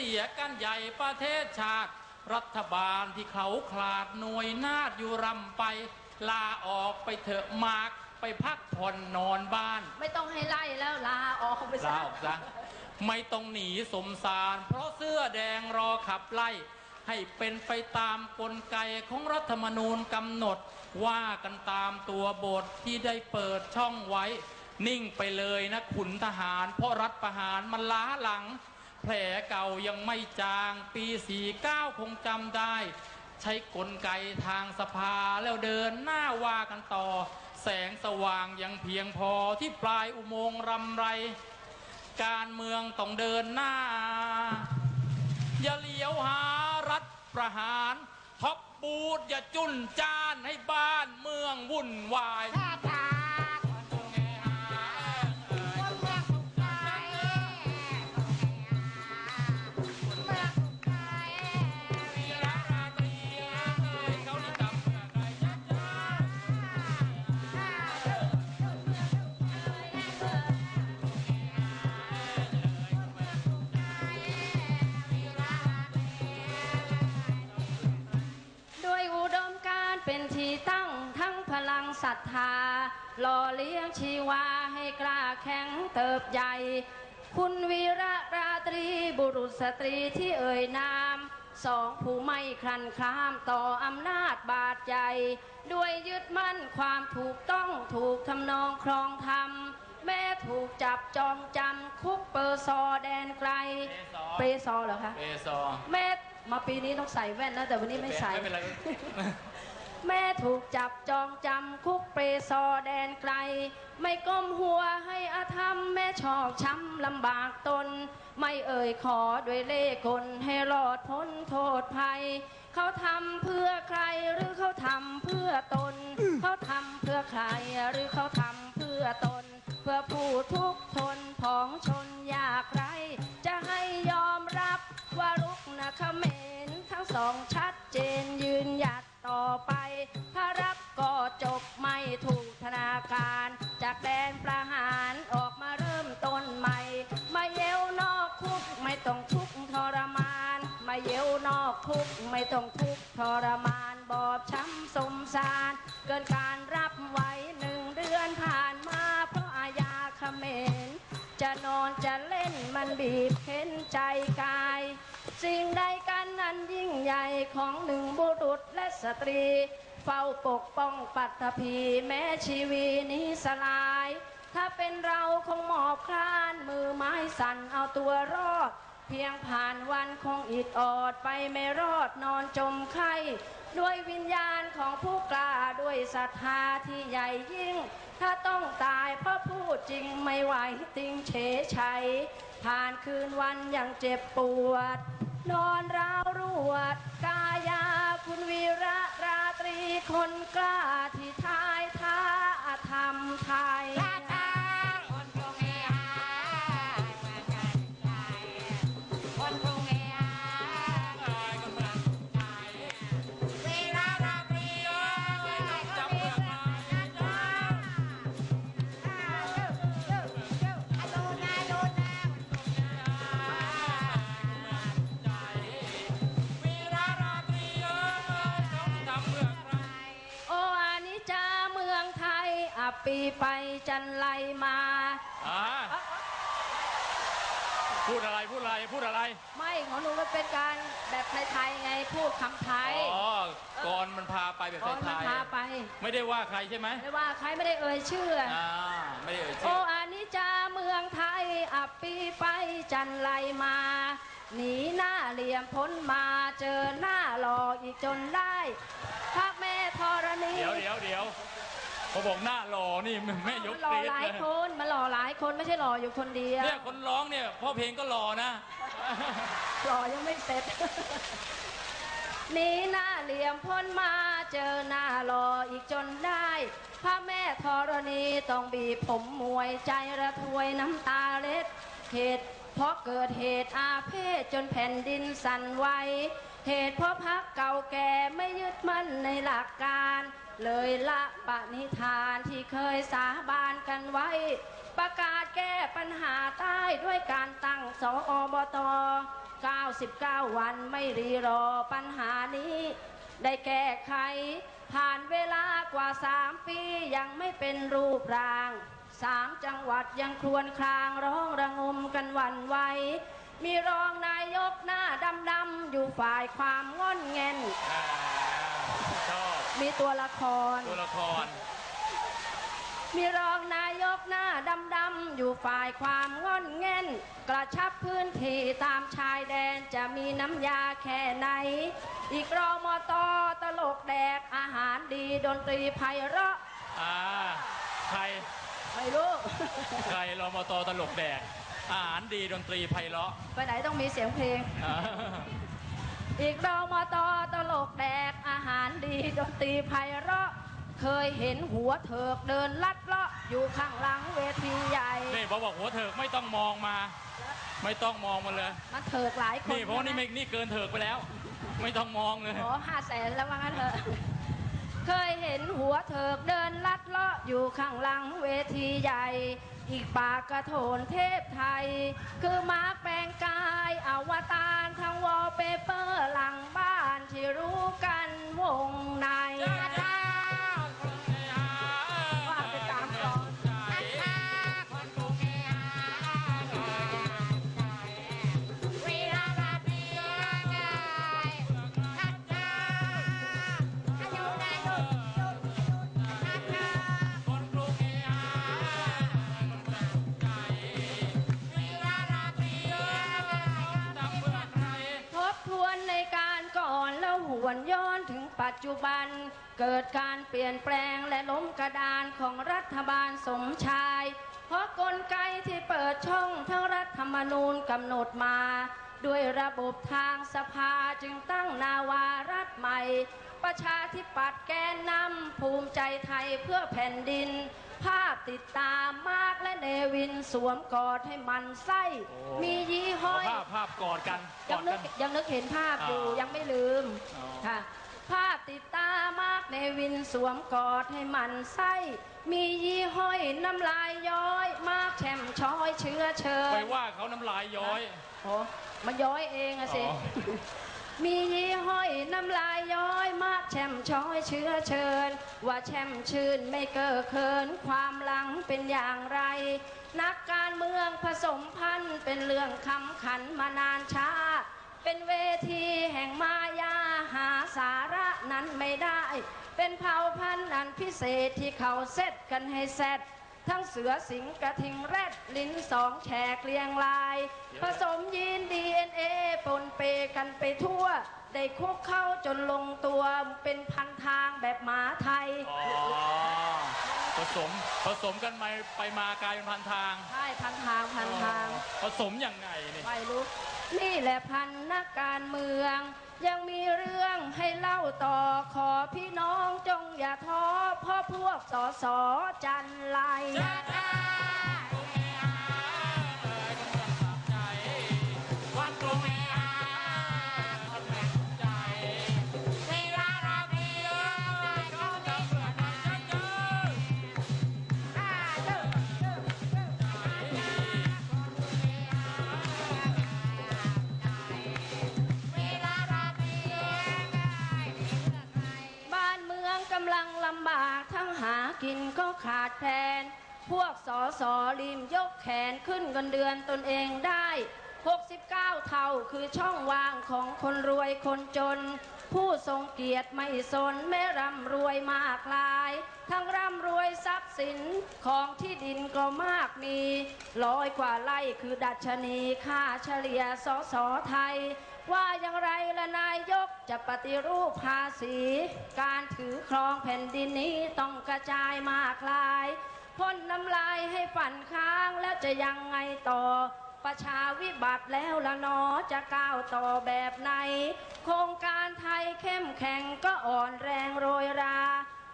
เสียกันใหญ่ประเทศชาติ รัฐบาลที่เขาขลาดหน่วยนาดอยู่รำไป ลาออกไปเถอะมากไปพักผ่อนนอนบ้าน ไม่ต้องให้ไล่แล้วลาออกไปซะลาออกซะไม่ต้องหนีสมสาร เพราะเสื้อแดงรอขับไล่ ให้เป็นไปตามกลไกของรัฐธรรมนูญกำหนด ว่ากันตามตัวบทที่ได้เปิดช่องไว้ นิ่งไปเลยนะขุนทหาร เพราะรัฐประหารมันล้าหลัง แผลเก่ายังไม่จางปี 49 คงจำได้ ใช้กลไกทางสภาแล้วเดินหน้าว่ากันต่อ แสงสว่างยังเพียงพอที่ปลายอุโมงค์รำไร การเมืองต้องเดินหน้า อย่าเลี้ยวหารัฐประหารท็อปบูดอย่าจุนจานให้บ้านเมืองวุ่นวาย ทธาหล่อเลี้ยงชีวาให้กล้าแข็งเติบใหญ่ คุณวีระราตรีบุรุษสตรีที่เอ่ยนามสองผู้ไม่คลันคลามต่ออำนาจบาดใจ ด้วยยึดมั่นความถูกต้องถูกทำนองครองธรรม แม่ถูกจับจองจำคุกเปอร์ซอแดนไกล เปซอเหรอคะ เปซอแม่มาปีนี้ต้องใส่แว่นนะแต่วันนี้ไม่ใส่ไม่เป็นไร แม่ถูกจับจองจำคุกเปรซอแดนไกล ไม่ก้มหัวให้อาธรรม แม่ชอกช้ำลำบากตน ไม่เอ่ยขอด้วยเล่ห์กลให้รอดพ้นโทษภัย เขาทำเพื่อใครหรือเขาทำเพื่อตน เขาทำเพื่อใครหรือเขาทำเพื่อตน เพื่อผู้ทุกข์ทนผองชนอยากไร จะให้ยอมรับว่ารุกนะเขมรทั้งสองชัดเจนยืนหยัด ต่อไป ถ้ารับก็จบไม่ถูกธนาคาร จากแดนประหารออกมาเริ่มต้นใหม่ มาเย้วนอกคุกไม่ต้องทุกข์ทรมาน มาเย้วนอกคุกไม่ต้องทุกข์ทรมาน บอบช้ำสมสาร เกินการรับไว้หนึ่งเดือนผ่านมาเพราะอาญาเขมรจะนอนจะเล่นมันบีบเค้นใจกาย สิ่งใดกันนั้นยิ่งใหญ่ของหนึ่งบุรุษ สตรี เฝ้าปกป้องปัตภีแม้ชีวีนี้สลาย ถ้าเป็นเราคงหมอบคลานมือไม้สั่นเอาตัวรอด เพียงผ่านวันคงอิดออดไปไม่รอดนอนจมไข้ด้วยวิญญาณของผู้กล้าด้วยศรัทธาที่ใหญ่ยิ่ง ถ้าต้องตายเพราะพูดจริงไม่ไหวติงเฉยชัยผ่านคืนวันอย่างเจ็บปวด นอนร้าวรวดกายา คุณวีระราตรีคนกล้าที่ทายท่าธรรมไทย ปีไปจันไลมา อ่าพูดอะไรพูดอะไรพูดอะไร ไม่ของหนูมันเป็นการแบบไทยๆไงพูดคำไทย อ๋อก่อนมันพาไปแบบไทก่อนมันยพาไป ๆไม่ได้ว่าใครใช่ไหมไม่ว่าใครไม่ได้เอ่ยชื่อ อ่าไม่ได้เอ่ยโอชื่ออานิจาเมืองไทย อับปีไปจันไลมา หนีหน้าเหลี่ยมพ้นมาเจอหน้าหลอกอีกจนได้พระแม่ธรณี เดี๋ยวเดี๋ยวเดี๋ยว เขาบอกหน้าหล่อนี่แม่ยกมันหล่อเตียหลายเลยคนมันหล่อหลายคนไม่ใช่หล่ออยู่คนเดียวเนี่ยคนร้องเนี่ยพ่อเพลงก็หล่อนะ หล่อยังไม่เสร็จ หนีหน้าเหลี่ยมพ้นมาเจอหน้าหล่ออีกจนได้พระแม่ธรณีต้องบีบผมมวยใจระทวยน้ำตาเล็ดเหตุเพราะเกิดเหตุอาเพศจนแผ่นดินสั่นไหวเหตุเพราะพักเก่าแก่ไม่ยึดมั่นในหลักการ เลยละปณิธานที่เคยสาบานกันไว้ ประกาศแก้ปัญหาใต้ด้วยการตั้งสอบต 99 วันไม่รีรอปัญหานี้ ได้แก้ไข ผ่านเวลากว่า 3 ปียังไม่เป็นรูปร่างสามจังหวัดยังครวญครางร้องระงมกันวันไหวมีรองนายกหน้าดำๆอยู่ฝ่ายความง่อนแงนอ่าชอบ มีตัวละคร ตัวละคร มีรองนายกหน้าดำๆอยู่ฝ่ายความง่อนแง่น กระชับพื้นที่ตามชายแดนจะมีน้ำยาแค่ไหน อีกรอมอตอตลกแดกอาหารดีดนตรีไพเราะอ่าใครไม่รู้ใครรมตตลกแดกอาหารดีดนตรีไพเราะไปไหนต้องมีเสียงเพลง อ่าอีกรอมอตอตลกแดกอาหารดีดนตรีไพเราะ เคยเห็นหัวเถิกเดินลัดเลาะอยู่ข้างหลังเวทีใหญ่ นี่พอบอกหัวเถิกไม่ต้องมองมา ไม่ต้องมองมาเลย มันเถิกหลายคนนี่เพราะว่านี่ใช่ไม่ไหมนี่เกินเถิกไปแล้ว ไม่ต้องมองเลย ขอห้าแสนแล้วว่างั้นเถอะ เคยเห็นหัวเถิกเดินลัดเลาะอยู่ข้างหลังเวทีใหญ่ อีกปากกระโถนเทพไทย คือมาร์คแปลงกายอวตารทั้งวอ ปัจจุบันเกิดการเปลี่ยนแปลงและล้มกระดานของรัฐบาลสมชาย เพราะกลไกที่เปิดช่องทั้งรัฐธรรมนูญกำหนดมา ด้วยระบบทางสภาจึงตั้งนาวารัฐใหม่ ประชาธิปัตย์แกนนำภูมิใจไทยเพื่อแผ่นดิน ภาพติดตามมากและเนวินสวมกอดให้มันไส้โอ้มียี่ห้อย ภาพภาพกอดกันกยัองดนึกักน ยังนึกเห็นภาพอยู่อ่ายั ยังไม่ลืมอ๋อค่ะ ภาพติดตามากในวินสวมกอดให้มันไส้ มียี่ห้อยน้ำลายย้อย มากแช่มช้อยเชื้อเชิไปญว่าเขาน้ำลายย้อย โอ้มันย้อยเองอะสิ อ๋อ มียี่ห้อยน้ำลายย้อยมากแช่มช้อยเชื้อเชิญ ว่าแช่มชื่นไม่เก้อเขินความหลังเป็นอย่างไร นักการเมืองผสมพันธุ์เป็นเรื่องคำขันมานานช้า เป็นเวทีแห่งมายา หาสาระนั้นไม่ได้ เป็นเผ่าพันธุ์อันพิเศษที่เขาเซตกันให้แซดทั้งเสือสิงกระทิงแรดลิ้นสองแฉกเรียงลาย ผสมยีนดีเอ็นเอปนเปกันไปทั่ว ได้คุกเข้าจนลงตัวเป็นพันทางแบบหมาไทย อ๋อผสมผสมกันไปไปมากลายเป็นพันทางใช่พันทางพันทางอ๋อผสมยังไงนี่ไม่รู้ นี่แหละพันนักการเมือง ยังมีเรื่องให้เล่าต่อขอพี่น้องจงอย่าท้อเพราะพวกสอสอจันไรินก็ขาดแคลน พวกสอสอริมยกแขนขึ้นเงินเดือนตนเองได้ 69 เท่าคือช่องว่างของคนรวยคนจน ผู้ทรงเกียรติไม่สนแม้ร่ำรวยมากลาย ทั้งร่ำรวยทรัพย์สินของที่ดินก็มากมีร้อยกว่าไร่คือดัชนีค่าเฉลี่ยสอสอไทย ว่าอย่างไรละนายก จะปฏิรูปภาษี การถือครองแผ่นดินนี้ต้องกระจายมากลายพ่นน้ำลายให้ฝันค้างแล้วจะยังไงต่อ ประชาวิบัติแล้วละนอจะก้าวต่อแบบไหน โครงการไทยเข้มแข็งก็อ่อนแรงโรยรา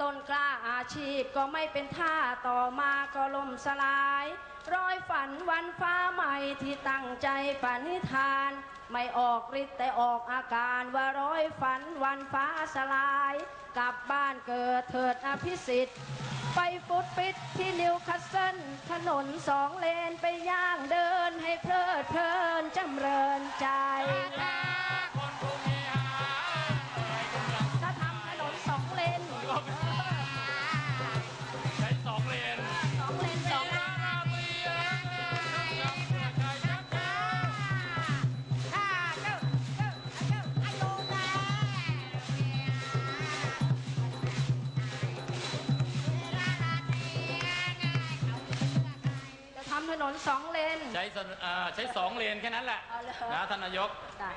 ต้นกล้าอาชีพก็ไม่เป็นท่าต่อมาก็ล่มสลายร้อยฝันวันฟ้าใหม่ที่ตั้งใจปณิธาน ไม่ออกฤทธิ์แต่ออกอาการว่าร้อยฝันวันฟ้าสลาย กลับบ้านเกิดเถิดอภิสิทธิ์ไปไปฟุตปิดที่นิวคาสเซิลถนนสองเลนไปย่างเดิน สองเลน ใช้สนอ่าใช้สองเลนแค่นั้นแหละเอาเลย นะท่านนายกจ้ะ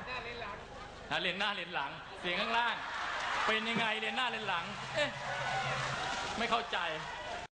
นะเลนหน้าเลนหลัง เสียงข้างล่าง เป็นยังไงเลนหน้าเลนหลัง เอ๊ะไม่เข้าใจเ